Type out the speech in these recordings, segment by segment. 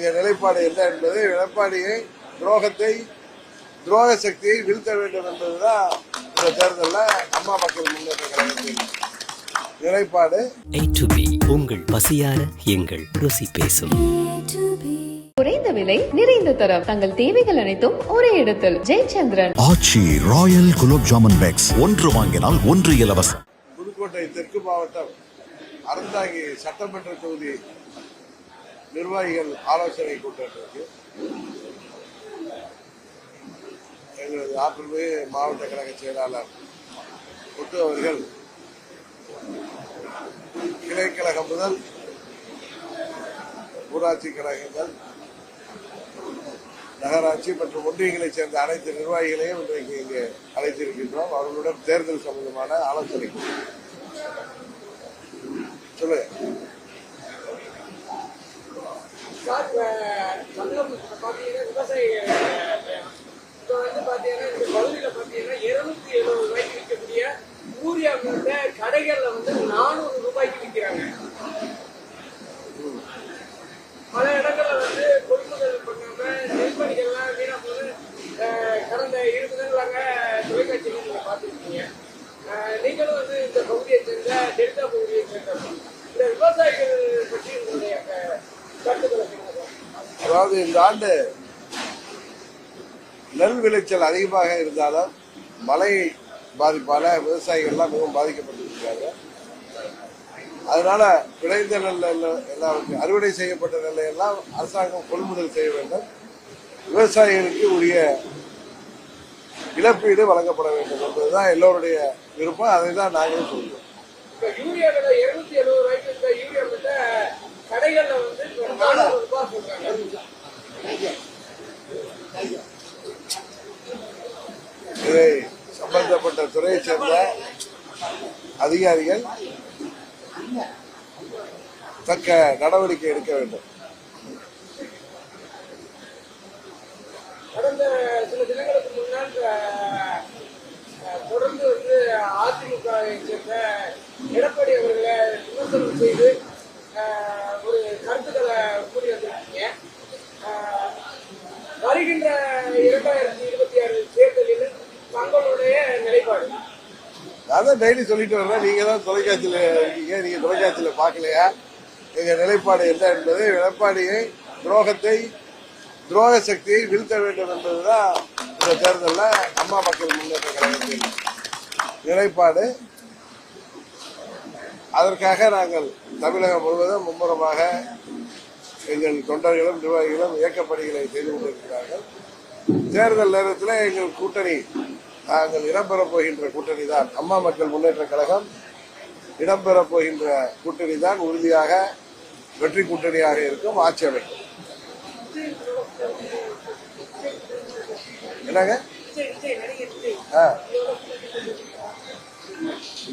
எங்கள் நிலைப்பாடு என்ன என்பது எடப்பாடியை துரோகத்தை துரோக சக்தியை வீழ்த்த வேண்டும் என்பதுதான் இந்த தேர்தலில் அம்மா மக்கள் முன்னேற்ற கழகத்தின் நிலைப்பாடு. A to B உங்கள் பசியார எங்கள் ருசி பேசும். குறைந்த விலை நிறைந்த தரம். தங்கள் தேவைகள் அனைத்தும் ஒரே இடத்தில். Jayachandran. Aachi royal gulab jamun packs. ஒன்று வாங்கினால் ஒன்று இலவசம். புதுக்கோட்டை தெற்கு மாவட்டம் அறந்தாங்கி சட்டமன்ற தொகுதி நிர்வாகிகள் ஆலோசனை கூட்டத்திற்கு எங்களது ஆற்றல்மிகு மாவட்ட கழக செயலாளர் முத்து அவர்கள் கிளைக்கழகம் முதல் ஊராட்சி கழகங்கள் நகராட்சி மற்றும் ஒன்றியங்களைச் சேர்ந்த அனைத்து நிர்வாகிகளையும் இன்றைக்கு இங்கே அழைத்திருக்கின்றோம். அவர்களுடன் தேர்தல் சம்பந்தமான ஆலோசனை. சொல்லுங்கள் சொல்லுங்க. சார், பார்த்தீங்கன்னா சங்கம் பாத்தீங்கன்னா விவசாயிகள் வந்து பார்த்தீங்கன்னா இந்த பகுதியில் பார்த்தீங்கன்னா இருநூத்தி எழுபது ரூபாய்க்கு விற்கக்கூடிய யூரியா மூட்டை கடைகள்ல வந்து நானூறு ரூபாய்க்கு விற்கிறாங்க பல இடங்கள்ல வந்து கொள்முதல் பண்ணாம நெல்மணிகள்லாம் வீணா போது அஹ், கடந்த இரு தினங்களாக தொலைக்காட்சியில் நீங்க பார்த்துருக்கீங்க அஹ், நீங்களும் வந்து இந்த பகுதியை சேர்ந்த டெல்டா பகுதியை சேர்ந்தவங்க இந்த விவசாயிகள் பற்றி உங்களுடைய அஹ், கருத்துக்களை சொல்லுங்க அதாவது இந்த ஆண்டு நெல் விளைச்சல் அதிகமாக இருந்தாலும் மழை பாதிப்பால விவசாயிகள்லாம் மிகவும் பாதிக்கப்பட்டிருக்கிறாங்க. அதனால விளைந்த நெல் எல்லாம் அறுவடை செய்யப்பட்ட நெல்லை எல்லாம் அரசாங்கம் கொள்முதல் செய்ய வேண்டும். விவசாயிகளுக்கு உரிய இழப்பீடு வழங்கப்பட வேண்டும் என்பதுதான் எல்லோருடைய விருப்பம். அதை தான் நாங்களும் சொல்றோம் இப்ப யூரியா விலை இருநூத்தி எழுபது ரூபாய்க்கு இருக்க யூரியா விலை கடைகள்ல வந்து இப்ப நானூறு ரூபாய் சொல்றாங்க இதை சம்பந்தப்பட்ட துறையைச் சேர்ந்த அதிகாரிகள் தக்க நடவடிக்கை எடுக்க வேண்டும். கடந்த சில தினங்களுக்கு முன்னால் தொடர்ந்து வந்து அதிமுகவை சேர்ந்த எடப்பாடி அவர்களை விமர்சனம் செய்து ஒரு கருத்துக்களை கூறி வந்திருக்கீங்க. வருகின்ற இரண்டாயிரத்தி இருபத்தி ஆறு தேர்தலில் தங்களுடைய நிலைப்பாடு நான் தான் டெய்லி சொல்லிட்டு வர்றேன். நீங்க தான் தொலைக்காட்சியில் இருக்கீங்க. நீங்க தொலைக்காட்சியில் பார்க்கலையா? எங்க நிலைப்பாடு என்ன என்பது எடப்பாடியை துரோகத்தை துரோக சக்தியை வீழ்த்த வேண்டும் என்பதுதான் இந்த தேர்தலில் அம்மா மக்கள் முன்னேற்ற கழகத்தின் நிலைப்பாடு. அதற்காக நாங்கள் தமிழகம் முழுவதும் மும்முரமாக எங்கள் தொண்டர்களும் நிர்வாகிகளும் இயக்கப்பணிகளை செய்து கொண்டிருக்கிறார்கள். தேர்தல் நேரத்தில் எங்கள் கூட்டணி நாங்கள் இடம்பெறப் போகின்ற கூட்டணி தான் அம்மா மக்கள் முன்னேற்ற கழகம் இடம்பெறப் போகின்ற கூட்டணி தான் உறுதியாக வெற்றி கூட்டணியாக இருக்கும் ஆட்சி அமைக்கும். என்னங்க? ஆ.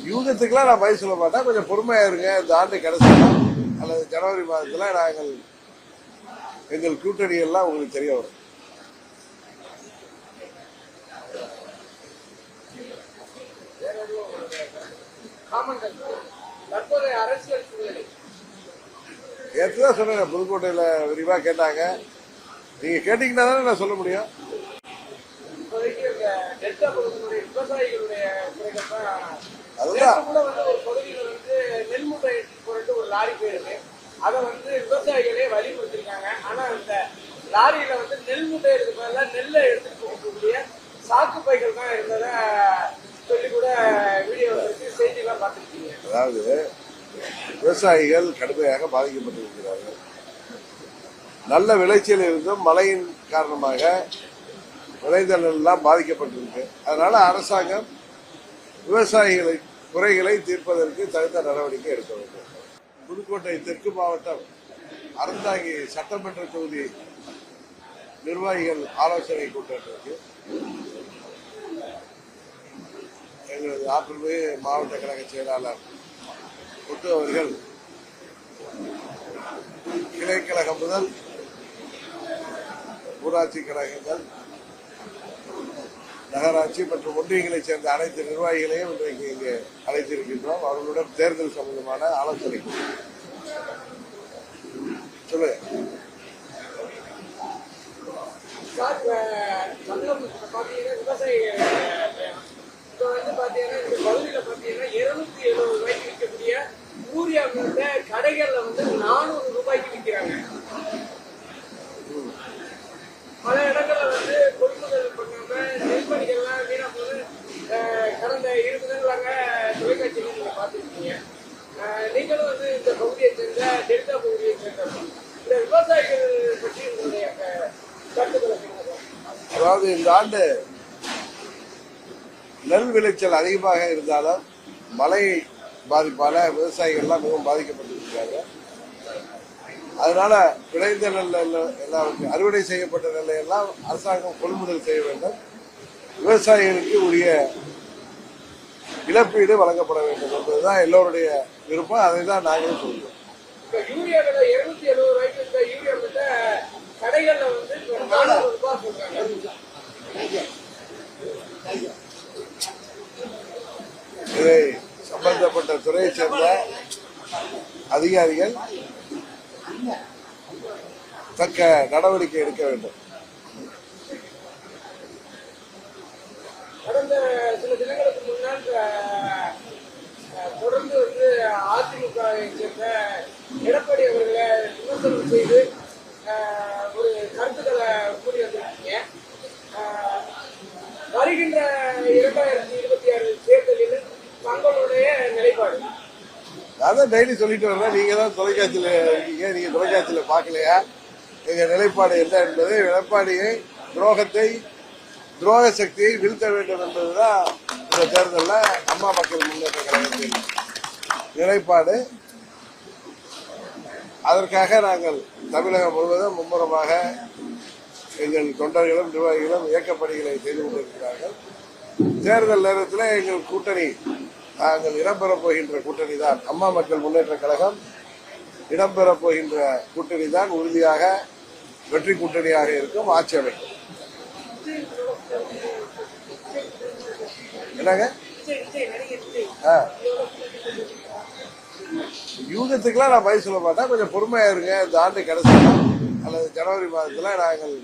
யூகத்துக்கெல்லாம் நான் பதில் சொல்ல மாட்டேன். கொஞ்சம் பொறுமையா இருங்க. இந்த ஆண்டு கடைசியில் அல்லது ஜனவரி மாதத்துல நாங்கள் எங்கள் கூட்டணி எல்லாம் உங்களுக்கு தெரிய வரும். நேற்று தான் சொன்னேன் புதுக்கோட்டையில் விரிவாக கேட்டாங்க. நீங்கள் கேட்டிங்கன்னா தானே நான் சொல்ல முடியும். அதுதான். அதை வந்து விவசாயிகளே வலியுறுத்திருக்காங்க ஆனா இந்த லாரியில வந்து நெல் மூட்டை எடுத்து பதிலா நெல்லை எடுத்துட்டு போகக்கூடிய சாக்கு பைகள் தான் இருந்ததா சொல்லி கூட வீடியோ அதாவது விவசாயிகள் கடுமையாக பாதிக்கப்பட்டிருக்கிறார்கள். நல்ல விளைச்சல் இருந்தும் மழையின் காரணமாக விளைதலெல்லாம் பாதிக்கப்பட்டிருக்கு. அதனால அரசாங்கம் விவசாயிகளை குறைகளை தீர்ப்பதற்கு தகுந்த நடவடிக்கை எடுக்க வேண்டும். புதுக்கோட்டை தெற்கு மாவட்டம் அறந்தாங்கி சட்டமன்ற தொகுதி நிர்வாகிகள் ஆலோசனை கூட்டத்திற்கு எங்களது ஆற்றல்மிகு மாவட்ட கழக செயலாளர் முத்து அவர்கள். கிளைக்கழகம் முதல் ஊராட்சி கழகங்கள் நகராட்சி மற்றும் ஒன்றியங்களைச் சேர்ந்த அனைத்து நிர்வாகிகளையும் இன்றைக்கு இங்கே அழைத்திருக்கின்றோம். அவர்களுடன் தேர்தல் சம்பந்தமான ஆலோசனை. கூட்டம். சொல்லுங்க தமிழகம் பார்த்தீங்கன்னா விவசாயிகள் இப்போ வந்து பார்த்தீங்கன்னா இந்த பகுதியில் பார்த்தீங்கன்னா இருநூத்தி எழுபது ரூபாய்க்கு விற்கக்கூடிய யூரியா வந்து கடைகளில் வந்து நானூறு ரூபாய்க்கு விற்கிறாங்க பல இடங்கள்ல வந்து கொள்முதல் பண்ணாம நெல்மணிகள்லாம் வீணா போது அஹ், கடந்த இரு தினங்களாக நீங்க பார்த்துருக்கீங்க நீங்களும் வந்து இந்த பகுதியை சேர்ந்த டெல்டா பகுதியை இந்த விவசாயிகள் பற்றி உங்களுடைய கருத்துக்களை அதாவது இந்த ஆண்டு நெல் விளைச்சல் அதிகமாக இருந்தாலும் மழை பாதிப்பால விவசாயிகள்லாம் மிகவும் பாதிக்கப்பட்டிருக்கிறாங்க அதனால விளைந்த நெல் எல்லாருக்கும் எல்லாம் அறுவடை செய்யப்பட்ட நெல்லை எல்லாம் அரசாங்கம் கொள்முதல் செய்ய வேண்டும். விவசாயிகளுக்கு உரிய இழப்பீடு வழங்கப்பட வேண்டும் என்பதுதான் எல்லோருடைய விருப்பம். அதை தான் நாங்களும் சொல்றாங்க. இதை சம்பந்தப்பட்ட துறையை சேர்ந்த அதிகாரிகள் தக்க நடவடிக்கை எடுக்க வேண்டும். கடந்த சில தினங்களுக்கு முன்னால் தொடர்ந்து வந்து அதிமுக சேர்ந்த எடப்பாடி அவர்களை விமர்சனம் செய்து ஒரு கருத்துக்களை கூறி வந்திருக்கீங்க. வருகின்ற இரண்டாயிரத்தி இருபத்தி ஆறு தேர்தலில் தங்களுடைய நிலைப்பாடு? அதான் டெய்லி சொல்லிட்டு வரேன் நீங்க தான் தொலைக்காட்சியில் இருக்கீங்க. நீங்க தொலைக்காட்சியில் பார்க்கலையா? எங்க நிலைப்பாடு என்ன என்பது எடப்பாடியை துரோகத்தை துரோக சக்தியை வீழ்த்த வேண்டும் என்பதுதான் இந்த தேர்தலில் அம்மா மக்கள் முன்னேற்ற கழகத்தின் நிலைப்பாடு. அதற்காக நாங்கள் தமிழகம் முழுவதும் மும்முரமாக எங்கள் தொண்டர்களும் நிர்வாகிகளும் இயக்கப்பணிகளை செய்து கொண்டிருக்கிறார்கள். தேர்தல் நேரத்தில் எங்கள் கூட்டணி நாங்கள் இடம்பெறப் போகின்ற கூட்டணி தான். அம்மா மக்கள் முன்னேற்ற கழகம் இடம்பெறப் போகின்ற கூட்டணி தான் உறுதியாக வெற்றி கூட்டணியாக இருக்கும் ஆட்சி அமைக்கும். என்னங்க? ஆ. யூகத்துக்கெல்லாம் நான் பதில் சொல்ல மாட்டேன். கொஞ்சம் பொறுமையாக இருங்க. இந்த ஆண்டு கடைசியில் அல்லது ஜனவரி மாதத்தில் நாங்கள்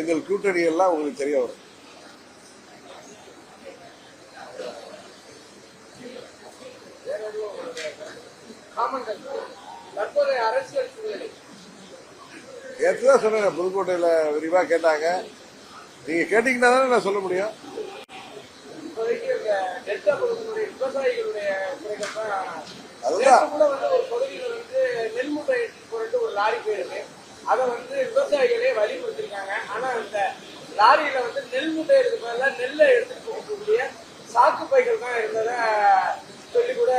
எங்கள் கூட்டணி எல்லாம் உங்களுக்கு தெரிய வரும். காமன்கள் நேற்று தான் சொன்னேன் புதுக்கோட்டையில் விரிவாக கேட்டாங்க. நீங்கள் கேட்டிங்கன்னா தானே நான் சொல்ல முடியும். டெல்டா பகுதியினுடைய விவசாயிகளுடைய குறைகள் தான் கூட வந்து ஒரு பகுதியில் வந்து நெல் மூட்டை போறது ஒரு லாரி போயிருக்கு. அதை வந்து விவசாயிகளே வலியுறுத்திருக்காங்க ஆனா இந்த லாரியில வந்து நெல் மூட்டை எடுத்து நெல்லை எடுத்துட்டு போகக்கூடிய சாக்கு பைகள் தான் இருந்ததா சொல்லி கூட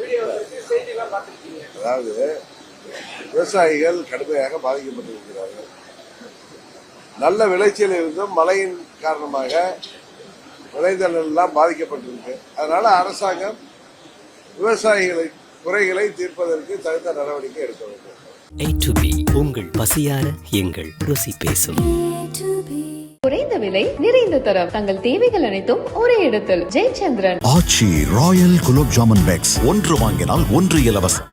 வீடியோ எடுத்து செய்தியெல்லாம் பார்த்துருக்கீங்க. அதாவது விவசாயிகள் கடுமையாக பாதிக்கப்பட்டிருக்கிறார்கள். நல்ல விளைச்சல் இருந்தும் மழையின் காரணமாக விளைந்த நெல்லாம் பாதிக்கப்பட்டிருக்கு. அதனால அரசாங்கம் விவசாயிகளை குறைகளை தீர்ப்பதற்கு தகுந்த நடவடிக்கை எடுக்க வேண்டும். B உங்கள் பசியார எங்கள் ருசி பேசும். குறைந்த விலை நிறைந்த தரம். தங்கள் தேவைகள் அனைத்தும் ஒரே இடத்தில். Jayachandran. Aachi royal gulab jamun packs. ஒன்று வாங்கினால் ஒன்று இலவசம்.